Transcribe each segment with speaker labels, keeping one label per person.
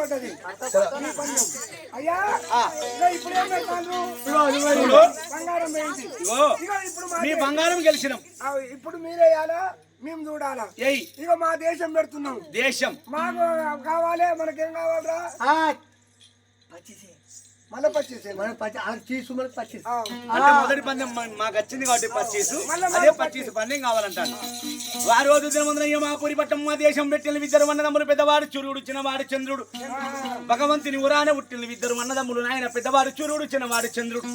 Speaker 1: పడ్డది. అయ్యా ఇప్పుడు ఏం పెడతాను
Speaker 2: చూడు
Speaker 1: బంగారం వేయించి.
Speaker 2: ఇగో
Speaker 1: ఇగో ఇప్పుడు మా
Speaker 2: బంగారం గెలిచినాం.
Speaker 1: ఇప్పుడు మీరేయాలా మేము చూడాలా?
Speaker 2: ఏయ్.
Speaker 1: ఇగో మా దేశం పెడుతున్నాం.
Speaker 2: దేశం.
Speaker 1: మాకు కావాలి మనకేం కావాలరా? మళ్ళీ పచ్చేసే
Speaker 3: మనం పచ్చి అది తీసు మనకు పచ్చి
Speaker 2: అంటే మొదటి పందెం మాకు వచ్చింది కాబట్టి పచ్చీసు
Speaker 1: మళ్ళా
Speaker 2: అదే
Speaker 1: మాకు
Speaker 2: పచ్చీసు పందెం కావాలంటాను వారి మా పూరి పట్టం మా దేశం పెట్టిన ఇద్దరు అన్నదమ్ములు పెద్దవాడు సూర్యుడు చిన్నవాడు చంద్రుడు. భగవంతుని ఉరానే పుట్టిన ఇద్దరు అన్నదమ్ములు నాయన పెద్దవాడు సూర్యుడు చిన్నవాడు చంద్రుడు.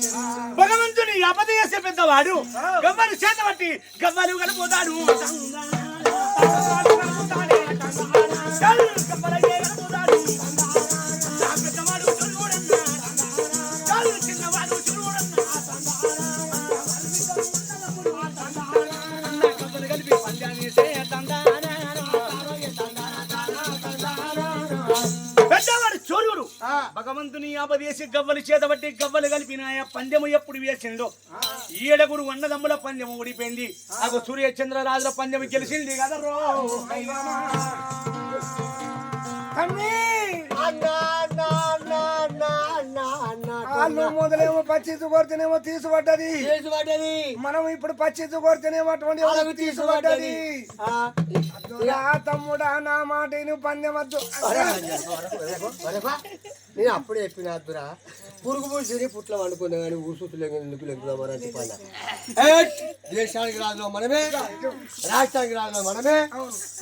Speaker 2: భగవంతుని అపదేశ పెద్దవాడు గవ్వలు చేత పట్టి గవ్వలు కలుపుతాడు భగవంతుని ఆపదేసి గవ్వలు చేతబట్టి గవ్వలు కలిపినాయ పందెము ఎప్పుడు వేసిందో ఏడగురు అన్నదమ్ముల పందెం ఓడిపోయింది అగో సూర్య చంద్రరాజుల పందెం గెలిచింది కదా రో
Speaker 3: అన్నా
Speaker 1: వాళ్ళు మొదలేమో పచ్చిది కొడితేనేమో తీసుపడ్డది మనం ఇప్పుడు పచ్చిది కొడితేనేమో అటువంటి వాళ్ళకి
Speaker 3: తీసుపడ్డది
Speaker 1: అద్దురా తమ్ముడా నా మాట నువ్వు పందెమద్దు.
Speaker 3: నేను అప్పుడే చెప్పిన అద్దురా. పురుగు పూసిని పుట్ల వండుకున్నా కానీ ఊసుతులేక ఎందుకు లెగ్గుదామని చెప్పాను దేశానికి రాజులో మనమే. రాష్ట్రానికి రాజులో మనమే.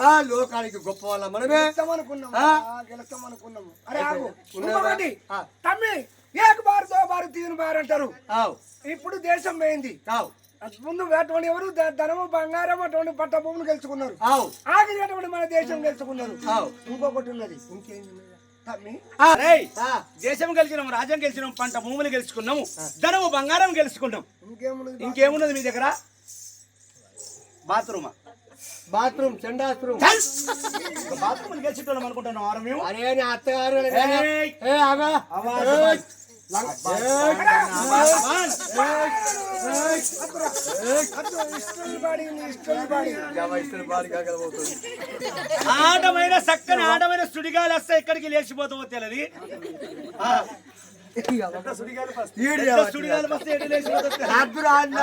Speaker 3: ఆ లోకానికి గొప్ప వాళ్ళ మనమే.
Speaker 1: గెలుస్తాం అనుకున్నాము అరే. తమ్మి ఏక బారు దో బారు తీను బారు అంటారు ఇప్పుడు దేశం పోయింది. ముందు అటువంటి ఎవరు? ధనము బంగారం అటువంటి పట్ట భూములు గెలుచుకున్నారు. అటువంటి మన దేశం గెలుచుకున్నారు. ఇంకొకటి ఉన్నది.
Speaker 3: ఆ,
Speaker 2: దేశం గెలిచినాం రాజ్యం గెలిచినాం పంట భూములు గెలుచుకున్నాము ధనము బంగారం గెలుచుకున్నాం.
Speaker 1: ఇంకేమున్నది
Speaker 2: ఇంకేమున్నది మీ దగ్గర? బాత్రూమా?
Speaker 3: బాత్రూమ్ చండాత్రూమ్
Speaker 2: బాత్రూమ్ గెలిచేటోళ్ళం అనుకుంటున్నాం మేము.
Speaker 3: అరే అత్తగారు
Speaker 2: ఆటమైన చక్కని ఆటమైన సుడిగాలు వస్తే ఎక్కడికి లేచిపోతామో తెలియదు.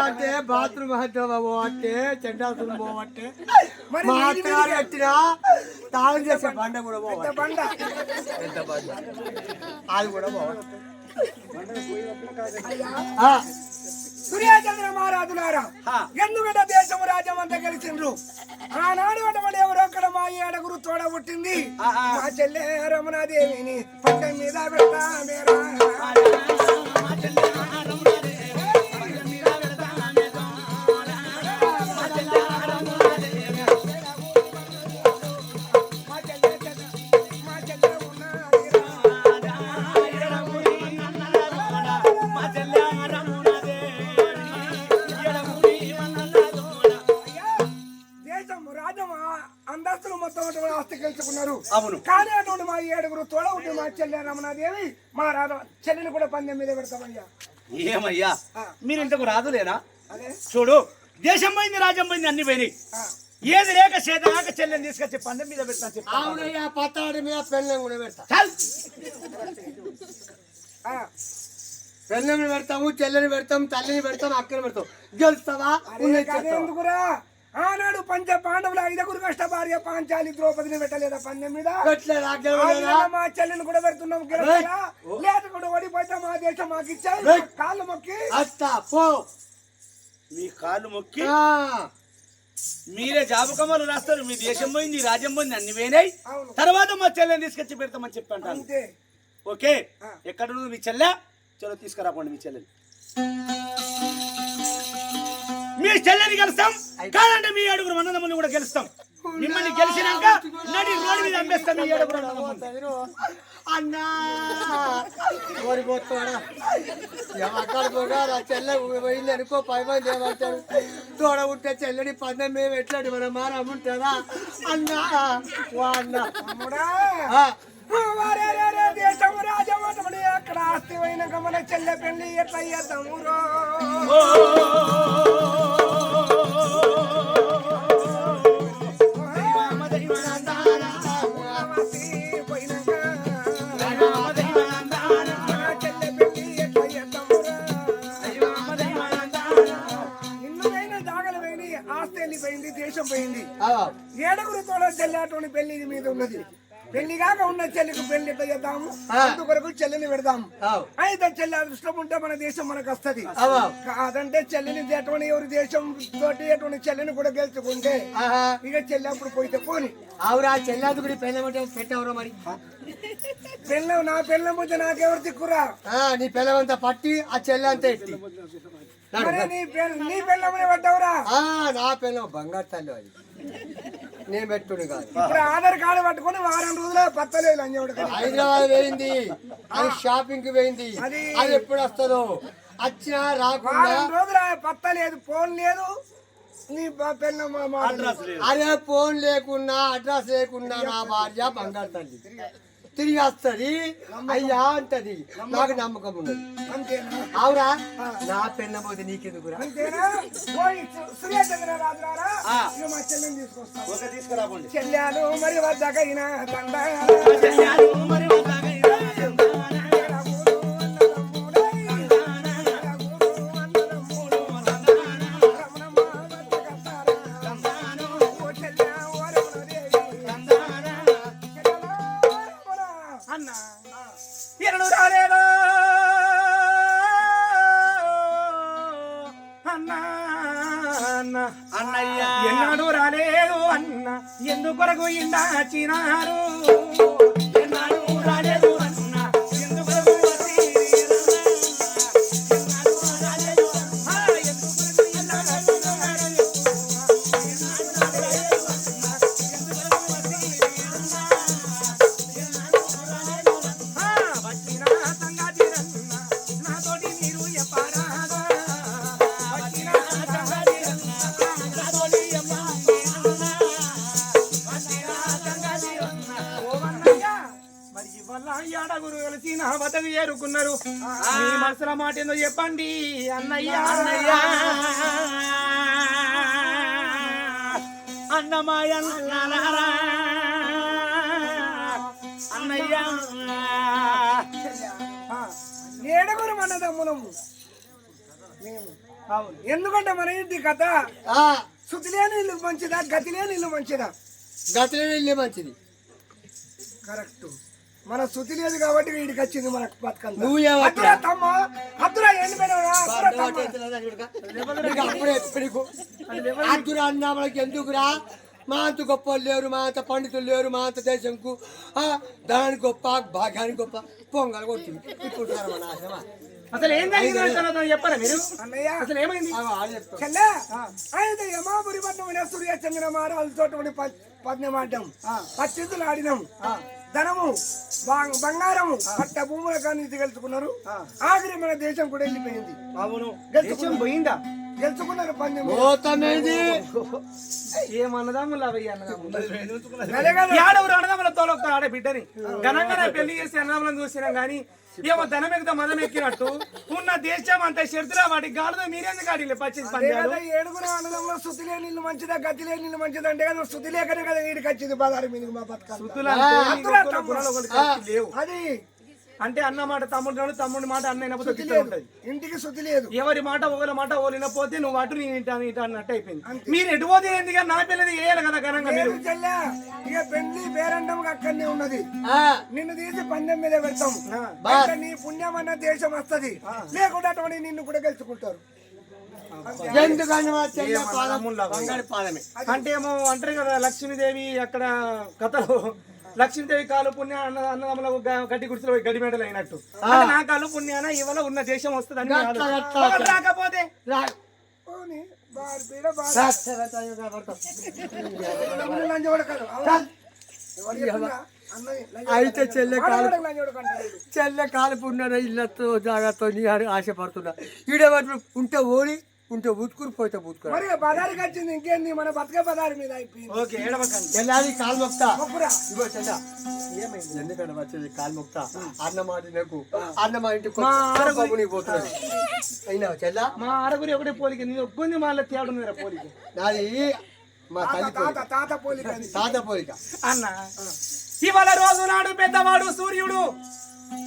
Speaker 3: అంటే బాత్రూమ్ పోవట్టే చండాత్రూమ్ పోవట్టే మా అత్తగారు పెట్టిన తాళం చేసే బండ కూడా పోవాలి
Speaker 1: బండ?
Speaker 3: ఎంత బండ? అది కూడా పోవాలి
Speaker 1: సూర్యచంద్ర మహారాజులారా. ఎందుకంటే దేశం రాజ్యం అంతా గెలిచిండ్రు ఆనాడు అటువంటి ఎవరో అక్కడ మా ఏడగురు తోడ పుట్టింది. మా చెల్లె రమణాదేవిని పంట మీద పెడతామేరా మా
Speaker 2: అవును.
Speaker 1: కానీ అటువంటి మా ఏడుగురు తోడ మా చెల్లె రమణాదేవి మా రాధ చెల్లెని కూడా పందెం మీద పెడతామయ్యా.
Speaker 2: ఏమయ్యా? మీరు ఇంతకు రాదులేనా? చూడు దేశం పోయింది రాజ్యం పోయింది అన్ని పోయినాయి. ఏది లేక చేతనాక చెల్లెని తీసుకొచ్చి పందెం మీద పెడతా చెప్పి.
Speaker 3: అవునయ్యా పత్తాడి మీద పెళ్ళం కూడా పెడతా. పెళ్ళని పెడతాము చెల్లెని పెడతాం తల్లిని పెడతాం అక్కని పెడతాం. గెలుస్తావా?
Speaker 1: ఎందుకురా? ఆనాడు పంచ పాండవుల ఐదుగురు కష్ట భార్య పాంచాలి ద్రౌపదిని పెట్టలేదా పందెం మీద?
Speaker 3: పెట్టలేదా
Speaker 1: ఆ
Speaker 3: గెలవలేదా
Speaker 1: విధంగా మా చెల్లెని కూడా పెడుతున్నాం కూడా ఓడిపోతే మా దేశం మాకు ఇచ్చాయి
Speaker 3: రేయ్.
Speaker 1: కాళ్ళు మొక్కి.
Speaker 3: అత్తా పో.
Speaker 2: మీ కాళ్ళు మొక్కి.
Speaker 3: ఆ,
Speaker 2: మీరే జాబుకమ్మలు రాస్తారు మీ దేశం పోయింది రాజ్యం పోయింది అన్ని పోయినాయి.
Speaker 1: అవును.
Speaker 2: తర్వాత మా చెల్లెని తీసుకొచ్చి పెడతామని చెప్పి అంటాను ఓకే. ఎక్కడ ఉంది మీ చెల్లె? చలో తీసుకురాపోండి మీ చెల్లెని మీ చెల్లెని గెలుస్తాం కాదంటే మీ ఏడుగురు అన్నదమ్ములు కూడా గెలుస్తాం మిమ్మల్ని గెలిచినాక నడి రోడ్డు మీద అమ్మేస్తాం మీ ఏడుగురు అన్నదమ్ములు.
Speaker 3: అన్నా ఓడిపోతాడా అక్కడ చెల్లె పోయింది అనుకో పై మంది ఏమంటారు తోడ ఉంటే చెల్లెని పందెం మేము ఎట్లాంటి మన మారం ఉంటుందా అన్నా వా అన్నా
Speaker 1: తమ్ముడా
Speaker 3: ఆ,
Speaker 1: వారే రే రే దేశం రాజ్యం అటువంటి అక్కడ ఆస్తి పోయినాక మన చెల్లె పెళ్ళి ఎట్లా చేద్దామురో చెల్లి పెళ్ళి మీద ఉన్నది. పెళ్ళి కాక ఉన్న చెల్లికి పెళ్ళి చేద్దాము. అందుకొరకు చెల్లిని పెడదాము. అయితే చెల్లి అదృష్టం ఉంటే మన దేశం మనకు వస్తది. కాదంటే చెల్లిని ఎటువంటి ఎవరి దేశం తోటి ఎటువంటి చెల్లిని కూడా గెలుచుకుంటే ఇక చెల్లి అప్పుడు పోయితే పోని.
Speaker 3: అవురా చెల్లాదు కూడా పెళ్ళమంటే పెట్టవరా మరి?
Speaker 1: పెళ్ళం నా పెళ్ళం పోతే నాకెవరు తిక్కురా?
Speaker 3: ఆ, నీ పిల్లవంతా పట్టి ఆ ఎట్టి. నడు,
Speaker 1: మరి
Speaker 3: నడు.
Speaker 1: నీ పెళ్ళ నీ పెళ్ళమనే పడ్డావురా?
Speaker 3: ఆ, నా పిల్లం బంగారు తల్లి అది. నేను పెట్టుడు కాదు.
Speaker 1: ఇప్పుడు ఆధార్ కార్డు పట్టుకొని వారం రోజుల పత్తలేదు లంజోడు
Speaker 3: హైదరాబాద్ పోయింది. అది షాపింగ్కి పోయింది.
Speaker 1: అది-
Speaker 3: అది ఎప్పుడు వస్తుందో వచ్చినా రాకుండా
Speaker 1: వారం రోజుల పత్త లేదు ఫోన్ లేదు. నీ పెళ్ళం
Speaker 2: అడ్రస్ లేదు.
Speaker 3: అదే ఫోన్ లేకున్నా అడ్రస్ లేకున్నా నా భార్య బంగారు తల్లి. తిరిగి వస్తుంది అయ్యా అంటది. నాకు నమ్మకం ఉన్నది.
Speaker 1: అంతేనా?
Speaker 3: అవురా? నా పెన్న పోతే నీకెందుకురా
Speaker 1: చెల్లెని మరి వద్దాకైనా ఎందుకొరకు ఇందాచినారు? ఎన్నాడు ఏడగురు కలిసి నా బతకు చేరుకున్నారు మీ మనసుల మాట ఏందో చెప్పండి అన్నయ్య.
Speaker 2: అన్నయ్య. అన్నమాయ అన్నయ్య.
Speaker 1: ఏడుగురు అన్నదమ్ములము మేము. ఎందుకంటే మన ఇంటి కథ శుతిలేని ఇల్లు మంచిదా గతిలేని ఇల్లు మంచిదా?
Speaker 3: గతిలో వెళ్ళే మంచిది.
Speaker 1: కరెక్ట్. మన శృతి లేదు కాబట్టి వీడికి వచ్చింది మనకు బతకంతా? అద్దురా తమ్మ అద్దురా ఎండిపోయినవరా? అద్దురా తమ్మ.
Speaker 3: అప్పుడే ఎప్పుడు అద్దురా అన్నా మనకి ఎందుకురా మా అంత గొప్ప వాళ్ళు లేరు మా అంత పండితులు లేరు మా అంత దేశంకు. ఆ, దానికి గొప్ప భాగ్యానికి గొప్ప పొంగల్ కొట్టింది. ఇప్పుడు సార్ మన ఆశ్రమా.
Speaker 4: అసలు ఏం జరిగిందో చెప్పరా మీరు?
Speaker 1: అన్నయ్య.
Speaker 4: అసలు ఏమైంది?
Speaker 3: ఆగో, ఆగు చెప్తా.
Speaker 1: చెల్లె? అయితే యమాపురి పట్నం సూర్య పద్యమాడ్డం. పచ్చితులు ఆడినాం. ధనము బంగారము పట్ట భూముల కానీ గెలుచుకున్నారు. ఆఖరి మన దేశం కూడా వెళ్ళిపోయింది.
Speaker 2: అవును.
Speaker 4: దేశం పోయిందా?
Speaker 1: గెలుచుకున్నారు
Speaker 4: అన్నదమ్ములు తోలొక్క ఆడే బిడ్డని. ఘనంగా పెళ్ళి చేసి అన్నదమ్ములను చూసినాం గానీ ఏమో ధనం ఎక్కితే మదం ఎక్కినట్టు ఉన్న దేశం అంతా షర్తులా వాటి గాలితో మీరెందుకు ఆడిలే పచ్చి
Speaker 1: అదే
Speaker 4: పందాలు?
Speaker 1: కదా ఏడుగురు అన్నదమ్ముల శుద్ధి లేని ఇల్లు మంచిదా గతి లేని ఇల్లు మంచిదా అంటే కదా శుద్ధి లేకనే కదా వీడికి వచ్చింది పదహారు మీదకి మా బతకాలి. అది
Speaker 4: అంటే అన్న మాట తమ్ముడు తమ్ముడి మాట ఉంటది.
Speaker 1: ఇంటికి శుద్ధి లేదు.
Speaker 4: ఎవరి మాట ఒకరి మాట ఓలిన పోతే నువ్వు అటు నేను ఇటా ఇటా అన్నట్టు అయిపోయింది. మీరు ఎటు పోతే ఏంది కానీ నా పిల్లది వేయాలి కదా ఘనంగా మీరు?
Speaker 1: ఇక పెళ్ళి పేరంటం అక్కడనే ఉన్నది.
Speaker 3: ఆ,
Speaker 1: నిన్ను తీసి పందెం మీద పెడతాం. అంటే నీ పుణ్యం అన్న దేశం వస్తది. లేకుండా అటువంటి నిన్ను కూడా గెలుచుకుంటారు.
Speaker 3: ఎందుకని మా చెల్లె పాదం? బంగారు పాదమే.
Speaker 4: అంటే ఏమో అంటారు కదా లక్ష్మీదేవి అక్కడ కథలో లక్ష్మీదేవి కాలు పుణ్య అన్న గడ్డి గుడిసెలో పోయి గడి మెడలు అయినట్టు. నా కాలు పుణ్యాన ఇవాళ ఉన్న దేశం వస్తుంది అని రాకపోతే.
Speaker 3: అయితే చెల్లె కాలు. చెల్లె కాలిపున్న ఇళ్ళతో జాగ్రత్త ఆశపడుతున్నా. ఈడేవాటి ఉంటే ఓడి ఉంటే ఊతుకుని పోతే ఊతుకురా
Speaker 1: మరి పదారికి వచ్చింది ఇంకేంది? మన బతక పదారి మీద అయిపోయింది.
Speaker 4: ఓకే ఏడవకండి.
Speaker 3: చెల్లాది కాలు మొక్తా. ఇగో చెల్ల. ఏమైంది? ఎందుకంటే వచ్చేది కాలు మొక్తా? అన్న మాట నాకు. అన్న మా ఇంటికి
Speaker 4: మా
Speaker 3: బాబు నీకు పోతున్నది. అయినా చెల్ల?
Speaker 4: మా ఆరుగురి ఒకటే పోలిక. నీ ఒక్కొంది మళ్ళీ తేడు మీద పోలిక.
Speaker 3: నాది మా
Speaker 1: తాత
Speaker 3: తల్లి
Speaker 1: తాత
Speaker 3: పోలిక.
Speaker 1: తాత పోలిక అది.
Speaker 3: తాత పోలిక.
Speaker 4: అన్న ఇవాళ రోజు నాడు పెద్దవాడు సూర్యుడు.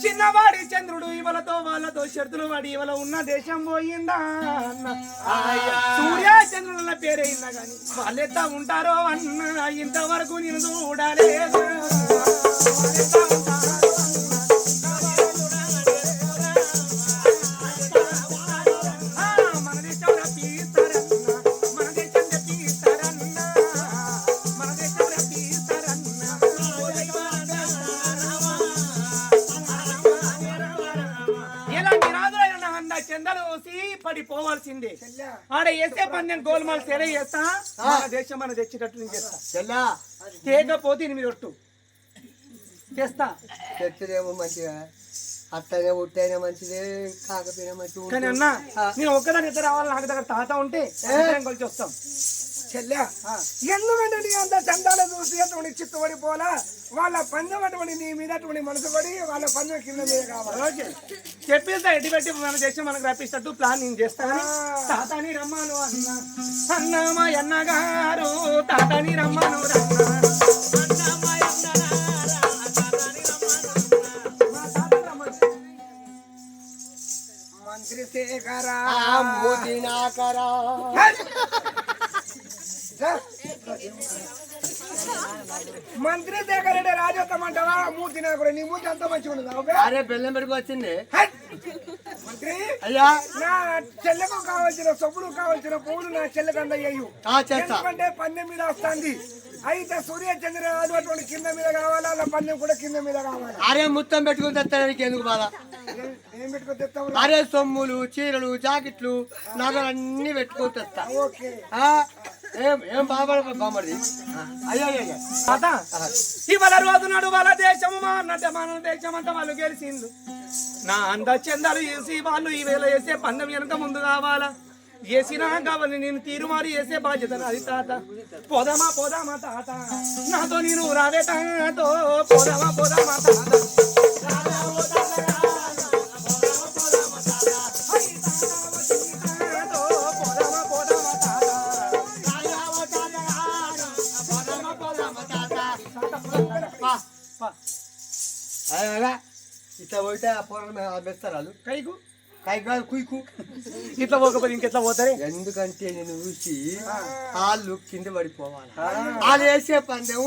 Speaker 4: చిన్నవాడి చంద్రుడు ఇవలతో వాళ్ళతో షరతులు వాడి ఇవల ఉన్న దేశం పోయిందా అన్న. సూర్య చంద్రుల పేరే ఇన్నా గాని వాళ్ళెత్త ఉంటారో అన్న. ఇంతవరకు నేను చూడలేదు. ఉంటారో ఊసి పడిపోవాల్సిందే ఆడ వేసే పందెం గోల్మాల్ సెల చేస్తా? మన దేశం మన తెచ్చేటట్టు నేను చేస్తా. తేకపోతే ఎనిమిది ఒట్టు చేస్తా.
Speaker 3: తెచ్చుదేమో మంచిగా. అత్తనే ఉట్టైనా మంచిదే కాకపోయినా మంచిగా
Speaker 4: కానీ అన్న నేను ఒక్కదాని ఇద్దరు రావాలి నాకు దగ్గర తాత ఉంటే కలిసి వస్తాం.
Speaker 1: చెల్లె ఎందుకంటే నీ అంత చందాలు చూసి అటువంటి చిత్తపడిపోలా వాళ్ళ పందెం అటువంటి నీ మీద అటువంటి మనసు పడి వాళ్ళ పందెం కింద మీద కావాలి.
Speaker 4: ఓకే. చెప్పేస్తా ఎడ్డి పెట్టి మన దేశం మనకు రప్పిస్తట్టు ప్లాన్ నేను చేస్తాను తాతని రమ్మను అన్న. అన్న మా అన్నగారు తాతని రమ్మను రన్న.
Speaker 3: మూతి
Speaker 1: మంత్రి శేఖర్ రెడ్డి రాజోత్తమంటావా మూర్తి నాకు నీ మూర్తి అంత మంచిగా ఉండదు
Speaker 3: అరే బెల్లం పెరుగు వచ్చింది.
Speaker 1: మంత్రి?
Speaker 3: అయ్యా!
Speaker 1: నా చెల్లెకు కావాల్సిన సొప్పులు కావాల్సిన పువ్వులు నా చెల్లెకు అందయ్యు
Speaker 3: ఆ చేస్తా.
Speaker 1: ఎందుకంటే పందెం మీద వస్తుంది. అయితే సూర్య చంద్ర రాజు అటువంటి కింద మీద కావాలా? అలా పందెం కూడా కింద మీద కావాలి?
Speaker 3: అరే మొత్తం పెట్టుకుని తెస్తానికి ఎందుకు బాధ?
Speaker 1: ఏం- పెట్టుకొని తెస్తావు?
Speaker 3: అరే సొమ్ములు చీరలు జాకెట్లు నగలు అన్ని పెట్టుకొని తెస్తా.
Speaker 1: ఓకే.
Speaker 3: ఏం ఏం బాబడి అయ్యో అయ్యో
Speaker 4: ఇవాళ రోజు నాడు వాళ్ళ దేశము మా అన్నట్టే మన దేశం అంతా వాళ్ళు గెలిచిండు నా అంద చందాలు వేసి వాళ్ళు ఈ వేళ వేసే పందెం వెనక ముందు కావాలా? వేసినా కావాలి నేను తీరుమారి వేసే బాధ్యత నాది తాత. పోదామా పోదామా తాత. నాతో నేను రావే తాతో. పోదామా పోదామా తాత.
Speaker 3: ఇట్లా పోయితే ఆ పొలం బెస్తారు వాళ్ళు?
Speaker 4: కైకు?
Speaker 3: కాదు కుయ్కు.
Speaker 4: ఇట్లా పోకపోతే ఇంకెట్లా పోతారే?
Speaker 3: ఎందుకంటే నేను చూసి వాళ్ళు కింద పడిపోవాలి. వాళ్ళు వేసే పందెం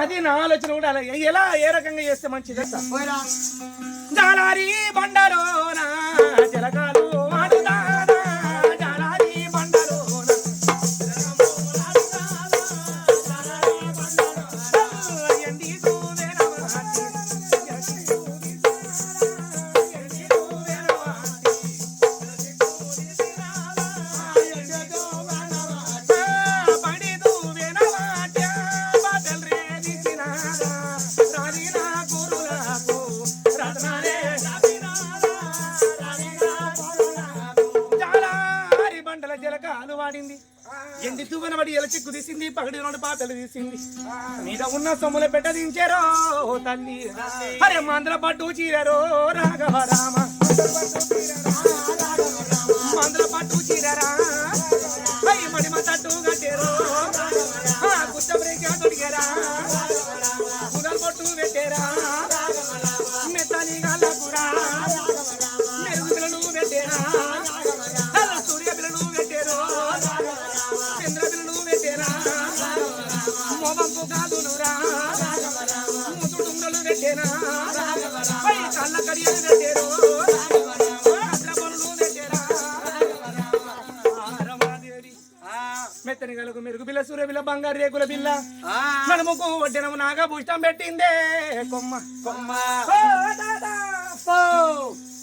Speaker 4: అది నా ఆలోచన కూడా అలాగే. ఎలా ఏ రకంగా చేస్తే మంచిది. జాలారి బండలోన జలకాలు సిగ్గు తీసింది పగడి రెండు పాటలు తీసింది. మీద ఉన్న సొమ్ముల పెట్ట దించారో తల్లి. అరే మంద్ర పట్టు చీరరో రాఘవ రామ మంద్ర పట్టు చీరరా. అయ్యి మడిమ తట్టు కట్టేరో ఆ, బ్రేక్ తొడిగేరా. కుదల్ పట్టు పెట్టారా. మోబంపు కాదునురా ముసుడుండలు పెట్టేరా పై కళ్ళ కడియలు పెట్టేరో భద్ర పనులు పెట్టేరా రమాదేవి మెత్తని గలకు మెరుగు పిల్ల సూర్య పిల్ల బంగారు రేకుల పిల్ల నడుముకు వడ్డెనము నాగా భూష్టం పెట్టిందే. కొమ్మ కొమ్మ.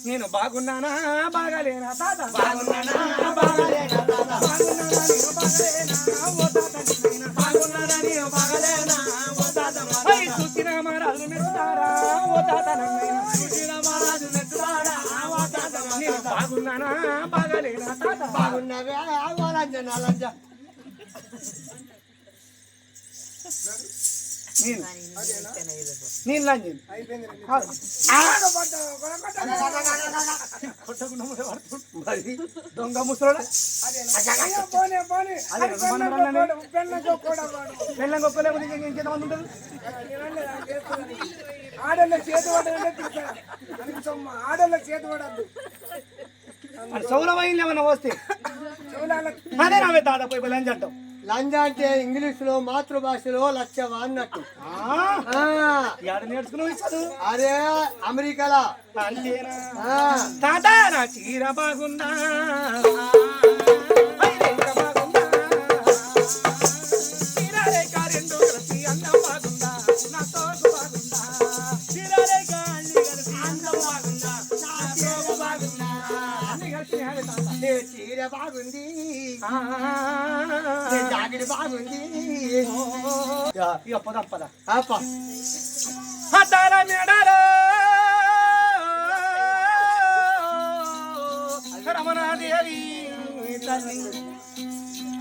Speaker 4: నేను బాగున్నానా? బాగాలేనా? తాత? బాగున్నానా? బాగాలేనా? తాత? బాగున్నానా? నేను బాగాలేనా? ఓ తాత నేనైనా బాగున్నానా? నేను బాగాలేనా? ఓ తాత ఐ చూసిన మహారాజు మెచ్చుతారా ఓ తాత నన్నైనా? చూసిన మహారాజు మెచ్చుతారా ఓ తాత నేను బాగున్నానా? బాగాలేనా? తాత?
Speaker 3: బాగున్నావే? ఆ లంజ నా లంజ.
Speaker 4: నేను నేను లంజని దొంగ ముసలోడా. పెళ్ళం గొప్ప లేకపోతే ఇంకెంతమంది
Speaker 1: చేస్తున్నాను. ఆడోళ్ళ చేతి పడాలంటే ఆడోళ్ళ చేతి పడద్దు
Speaker 4: సౌలమైంది ఏమన్నా వస్తే అదే రావే పోయి లంచ్ అంటావు
Speaker 3: లంజ అంటే ఇంగ్లీష్లో మాతృభాషలో లక్ష్యమా అన్నట్టు అదే అమెరికాలో.
Speaker 4: అంతేనా?
Speaker 3: ఆ,
Speaker 4: తాత నా చీర బాగుందా? బాగుంది.
Speaker 3: జాకెట్ బాగుంది.
Speaker 4: ఇక పదం పద.
Speaker 3: ఆప.
Speaker 4: అద్దాల మెడలో రమణాదేవి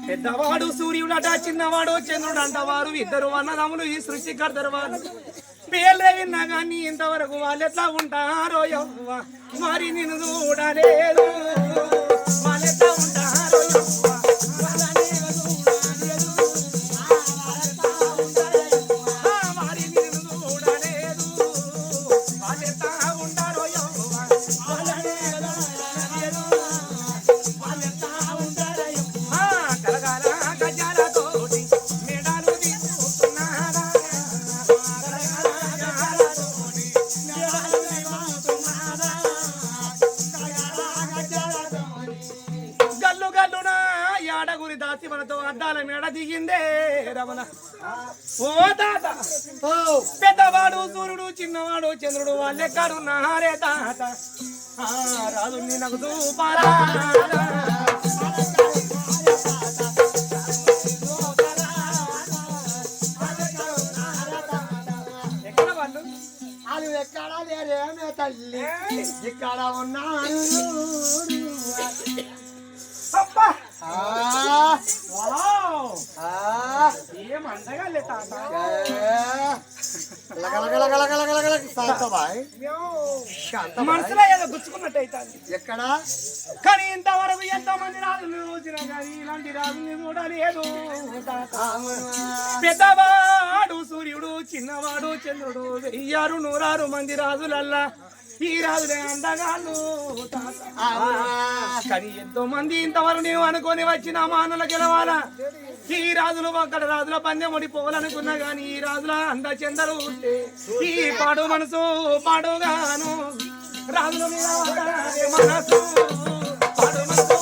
Speaker 4: పెద్దవాడు సూర్యుడట చిన్నవాడు చంద్రుడు అంటవారు ఇద్దరు అన్నదమ్ములు ఈ సృష్టికర్తరు వారు పేర్లే విన్నా కానీ ఇంతవరకు వాళ్ళు ఎట్లా ఉంటారో మరి నిన్ను చూడలేదు. వాళ్ళు దిగిందే రమణ. ఓ తాత
Speaker 3: ఓ,
Speaker 4: పెద్దవాడు సూర్యుడు చిన్నవాడు చంద్రుడు వాళ్ళే కరున్నారే తాత? ఆ రాదు నాకు చూపారా? ఎక్కడ
Speaker 3: లేరేమే తల్లి. ఇక్కడ ఉన్నాను
Speaker 4: మనసులో ఏదో గుచ్చుకున్నట్టు అవుతుంది
Speaker 3: ఎక్కడ?
Speaker 4: కానీ ఇంతవరకు ఎంతో మంది రాజులు చూసినా కానీ ఇలాంటి రాజుని చూడలేదు. పెద్దవాడు సూర్యుడు చిన్నవాడు చంద్రుడు వెయ్యారు నూరారు మంది రాజులల్లా. అందగాళ్ళు. కానీ ఎంతో మంది ఇంతవరకు నీవు అనుకొని వచ్చిన మానుల గెలవాలా? ఈ రాజులు అక్కడ రాజుల పందెం ఓడిపోవాలనుకున్నా గాని ఈ రాజుల అంద చెందరు ఈ పాడు మనసు పాడుగాను. రాజుల మీద మనసు పాడు మనసు.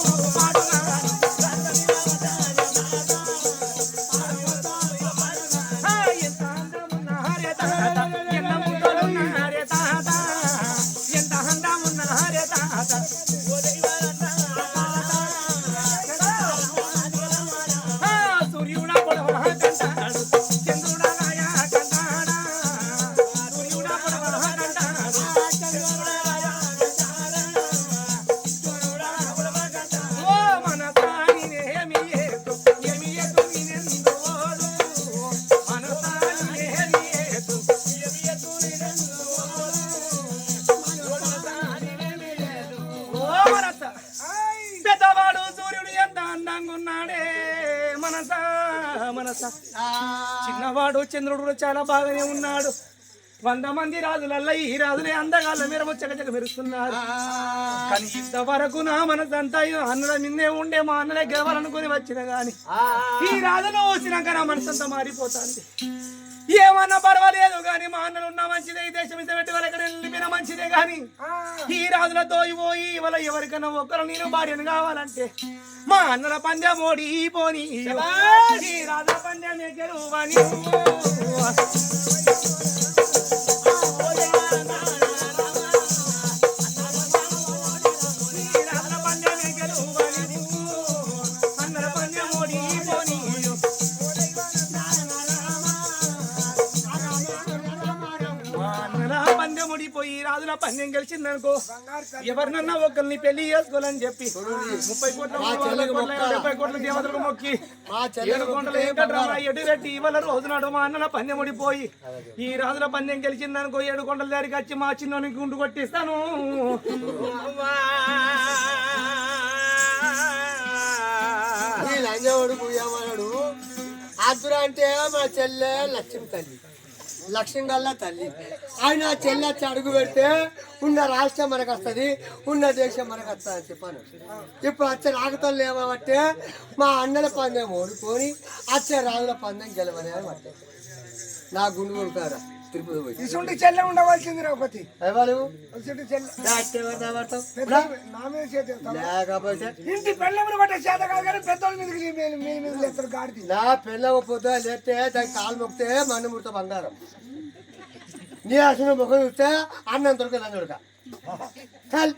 Speaker 4: చంద్రుడు కూడా చాలా బాగానే ఉన్నాడు. వంద మంది రాజులల్ల ఈ రాజులే అందగాళ్ళ మీరు చకచక మెరుస్తున్నారు. కానీ ఇంతవరకు నా మనసంతా అన్నల మిన్నే ఉండే మా అన్నలే గెలవాలనుకుని వచ్చిన గాని ఈ రాజును వచ్చినాక నా మనసంతా మారిపోతుంది. ఏమన్నా పర్వాలేదు కానీ మా అన్నలు ఉన్నా మంచిదే ఈ దేశం పెట్టి వాళ్ళు ఎక్కడ వెళ్ళిపోయినా మంచిదే కానీ ఈ రాజులతో పోయి ఇవాళ ఎవరికైనా ఒక్కరు నేను భార్యను కావాలంటే మా అన్నల పందెం ఓడి పోని. రాజుల పందెం గెలువని రాజుల పందెం గెలిచిందనుకో? ఎవరినన్నా ఒకరిని పెళ్ళి చేసుకోవాలని చెప్పి. ముప్పై కోట్ల. డెబ్బై కోట్ల దేవతలకు మొక్కి. ఏడు కొండలు వెంకట్రామ ఎటు పెట్టి ఇవాళ రోజునాడు మా అన్నల పందెం ఓడిపోయి ఈ రాజుల పందెం గెలిచిందనుకో ఏడు కొండల దగ్గరికి వచ్చి మా చిన్నోనికి గుండు కొట్టిస్తాను.
Speaker 3: లంజవాడు అంటే మా చెల్లె లక్ష్మి తల్లి. లక్ష్యం తల్లి. ఆయన చెల్లి వచ్చి అడుగు పెడితే ఉన్న రాష్ట్రం మనకు వస్తుంది ఉన్న దేశం మనకు వస్తుంది అని చెప్పాను. ఇప్పుడు వచ్చే రాకతలు ఏమంటే మా అన్నల పందెం ఓడిపోని వచ్చే రాజుల పందెం గెలవని నా గుండు కొడుతారా?
Speaker 1: ఇసుంటి చెల్లె ఉండవలసింది?
Speaker 3: లేకపోతే
Speaker 1: ఇంటి పెళ్ళమని పట్టే చేత కాదు కానీ పెద్దోళ్ళ మీదకి మీ మీద లేస్తారు గాడిది.
Speaker 3: నా పొద్దు లేస్తే దానికి కాలు మొక్కితే మన్ను ముడత బంగారం. నీ అసలు ముఖం చూస్తే అన్నం దొరక నన్ను దొరక చల్.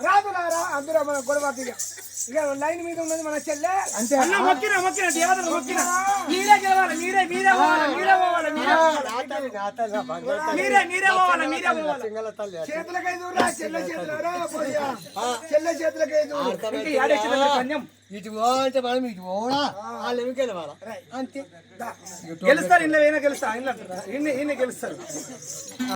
Speaker 1: రాదు రా రా అందరూ మన గొడవ ఇక లైన్ మీద ఉన్నది మన చెల్లె.
Speaker 3: అంతే.
Speaker 4: అన్న మొక్కిన మొక్కిన దేవతలు మొక్కిన. మీరే గెలవాలి మీరే మీరే పోవాలి మీరే పోవాలి మీరే. మీరే పోవాలి మీరే పోవాలి.
Speaker 3: సింగల తల్లి
Speaker 1: చేతులకైదు రా చెల్లె చేతులు రా పోయా చెల్లె
Speaker 4: ఇంకా ఏడేసిందంటే పందెం
Speaker 3: ఇటు పో అంటే మనం ఇటు పోడా వాళ్ళు ఏమి గెలవాలా అంతే.
Speaker 4: గెలుస్తారు ఇంట్లో అయినా గెలుస్తా ఇంట్లో ఈయన గెలుస్తారు.